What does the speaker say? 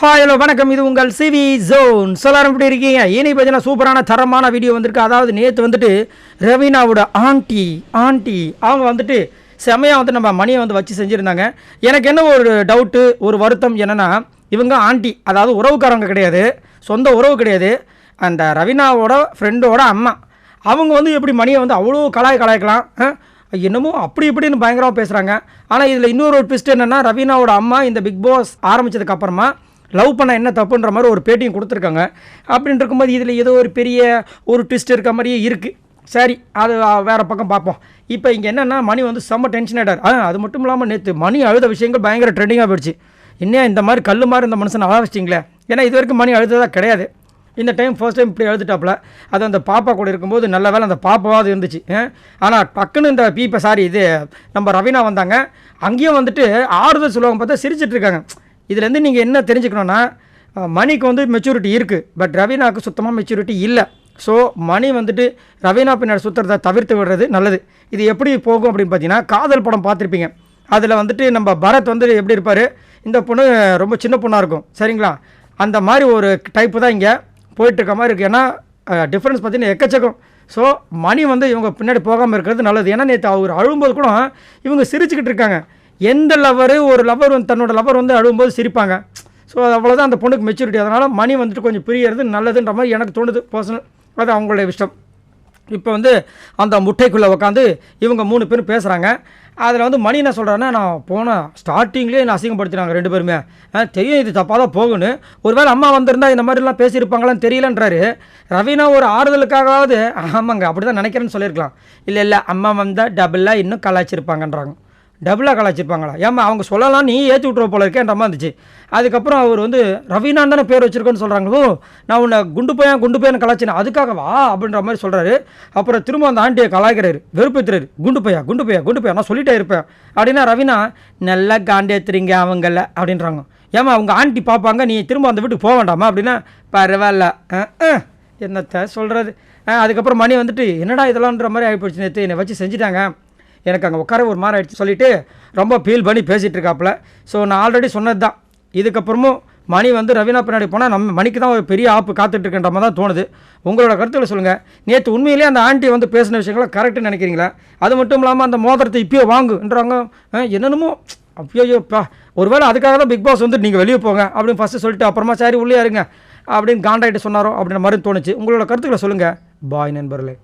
Hi hello வணக்கம். இது உங்கள் சிவி ஜோன் சொல்லாரம் எப்படி இருக்கீங்க? இனி பார்த்தீங்கன்னா சூப்பரான தரமான வீடியோ வந்திருக்கு. அதாவது நேற்று வந்துட்டு ரவீனாவோட ஆண்டி ஆண்டி அவங்க வந்துட்டு செமையாக வந்து நம்ம மணியை வந்து வச்சு செஞ்சுருந்தாங்க. எனக்கு என்ன ஒரு டவுட்டு ஒரு வருத்தம் என்னென்னா இவங்க ஆண்டி அதாவது உறவுக்காரங்க கிடையாது. சொந்த உறவு கிடையாது. அந்த ரவீனாவோட ஃப்ரெண்டோட அம்மா. அவங்க வந்து எப்படி மணியை வந்து அவ்வளோ கலாய் கலாய்க்கலாம் என்னமோ அப்படி இப்படின்னு பயங்கரமாக பேசுகிறாங்க ஆனால் இதில் இன்னொரு ஒரு ட்விஸ்ட் என்னென்னா ரவீனாவோட அம்மா இந்த பிக் பாஸ் ஆரம்பித்ததுக்கப்புறமா லவ் பண்ண என்ன தப்புன்ற மாதிரி ஒரு பேட்டியும் கொடுத்துருக்காங்க. அப்படின்னு இருக்கும்போது இதில் ஏதோ ஒரு பெரிய ஒரு ட்விஸ்ட் இருக்க மாதிரியே இருக்குது சரி அது வேறு பக்கம் பார்ப்போம். இப்போ இங்கே என்னென்னா மணி வந்து செம்ம டென்ஷன் ஆகிட்டார் ஆ அது மட்டும் இல்லாமல் நேற்று மணி அழுத விஷயங்கள் பயங்கர ட்ரெண்டிங்காக போயிடுச்சு. என்ன இந்த மாதிரி கல் மாதிரி இந்த மனுஷனை அழ ஏன்னா இது வரைக்கும் மணி அழுததாக கிடையாது. இந்த டைம் ஃபர்ஸ்ட் டைம் இப்படி எழுதுட்டாப்புல அது அந்த பாப்பா கூட இருக்கும்போது நல்ல வேளை அந்த பாப்பாவாவது இருந்துச்சு. ஆனால் டக்குன்னு இந்த பீப்பை சாரி இது நம்ம ரவீனா வந்தாங்க. அங்கேயும் வந்துட்டு ஆறுதல் சொல்லுவாங்க பார்த்தா சிரிச்சிட்டு இருக்காங்க. இதுலேருந்து நீங்கள் என்ன தெரிஞ்சுக்கணுன்னா மணிக்கு வந்து மெச்சூரிட்டி இருக்குது பட் ரவீனாவுக்கு சுத்தமாக மெச்சூரிட்டி இல்லை. ஸோ மணி வந்துட்டு ரவீனா பின்னாடி சுற்றுறதை தவிர்த்து விடுறது நல்லது. இது எப்படி போகும் அப்படின்னு பார்த்தீங்கன்னா காதல் படம் பார்த்துருப்பீங்க. அதில் வந்துட்டு நம்ம பரத் வந்து எப்படி இருப்பார்? இந்த பொண்ணு ரொம்ப சின்ன பொண்ணாக இருக்கும் சரிங்களா? அந்த மாதிரி ஒரு டைப்பு தான் இங்கே போயிட்டுருக்க மாதிரி இருக்குது ஏன்னா டிஃப்ரென்ஸ் பார்த்தீங்கன்னா எக்கச்சக்கம். ஸோ மணி வந்து இவங்க பின்னாடி போகாமல் இருக்கிறது நல்லது. ஏன்னா நேற்று அவர் அழும்போது கூட இவங்க சிரிச்சுக்கிட்டு இருக்காங்க. எந்த லவரு ஒரு லவர் வந்து தன்னோட லவர் வந்து அழுகும்போது சிரிப்பாங்க. ஸோ அவ்வளோதான் அந்த பொண்ணுக்கு மெச்சூரிட்டி அதனால் மணி வந்துட்டு கொஞ்சம் பிரியறது நல்லதுன்ற மாதிரி எனக்கு தோணுது பர்சனல் அது அவங்களுடைய இஷ்டம். இப்போ வந்து அந்த முட்டைக்குள்ளே உட்காந்து இவங்க மூணு பேரும் பேசுகிறாங்க அதில் வந்து மணி என்ன சொல்கிறாருன்னா நான் போனேன் ஸ்டார்டிங்லேயே என்ன அசிங்கப்படுத்தினாங்க ரெண்டு பேருமே. தெரியும் இது தப்பாக தான் போகுன்னு ஒருவேளை அம்மா வந்திருந்தா இந்த மாதிரிலாம் பேசியிருப்பாங்களான்னு தெரியலன்றாரு. ரவீனா ஒரு ஆறுதலுக்காகவாவது ஆமாங்க அப்படி தான் நினைக்கிறேன்னு சொல்லியிருக்கலாம். இல்லை இல்லை அம்மா வந்தால் டபுளாக இன்னும் கலாய்ச்சிருப்பாங்கன்றாங்க. டபுளாக கலாச்சிருப்பாங்களா ஏம்மா அவங்க சொல்லலாம் நீ ஏற்றி விட்ருவ போல இருக்கேன்ற மாதிரி இருந்துச்சு. அதுக்கப்புறம் அவர் வந்து ரவீனான் தானே பேர் வச்சுருக்கோன்னு சொல்கிறாங்களோ நான் உன்னை குண்டு பையன் குண்டு பையன் கலாச்சினேன் அதுக்காகவா? அப்படின்ற மாதிரி சொல்கிறாரு அப்புறம் திரும்ப அந்த ஆண்டியை கலாய்க்கிறாரு. வெறுப்பேற்றுறாரு குண்டு பையா குண்டு பையா குண்டு பையா? நான் சொல்லிட்டே இருப்பேன். அப்படின்னா ரவீனா நல்லா காண்டேத்துறீங்க அவங்கள அப்படின்றாங்க. ஏம்மா அவங்க ஆண்டி பார்ப்பாங்க நீ திரும்ப அந்த வீட்டுக்கு போக வேண்டாமா? அப்படின்னா பரவாயில்ல. அஹ், என்னத்த சொல்கிறது அதுக்கப்புறம் மணி வந்துட்டு என்னடா இதெல்லாம்ன்ற மாதிரி ஆகிப்போச்சு நேற்று என்னை வச்சு செஞ்சுட்டாங்க. எனக்கு அங்கே உட்கார ஒரு மாதிரி ஆகிடுச்சு சொல்லிட்டு ரொம்ப ஃபீல் பண்ணி பேசிகிட்டு இருக்காப்புல ஸோ நான் ஆல்ரெடி சொன்னது தான் இதுக்கப்புறமும் மணி வந்து ரவீனா பின்னாடி போனால் நம்ம மணிக்கு தான் ஒரு பெரிய ஆப்பு காத்துட்ருக்கின்ற மாதிரி தான் தோணுது. உங்களோட கருத்துக்களை சொல்லுங்கள் நேற்று உண்மையிலேயே அந்த ஆண்டி வந்து பேசின விஷயங்களை கரெக்டுன்னு நினைக்கிறீங்களா? அது மட்டும் இல்லாமல் அந்த மோதிரத்தை இப்போயே வாங்குன்றாங்க என்னென்னமோ ஐயோப்பா ஒருவேளை அதுக்காக தான் பிக் பாஸ் வந்து நீங்கள் வெளியே போங்க அப்படின்னு ஃபஸ்ட்டு சொல்லிட்டு அப்புறமா சரி உள்ளே இருங்க அப்படின்னு காண்டாக்ட் சொன்னாரோ அப்படின்ற மாதிரி தோணுச்சு. உங்களோட கருத்துக்களை சொல்லுங்கள் பாய் நண்பர்களே.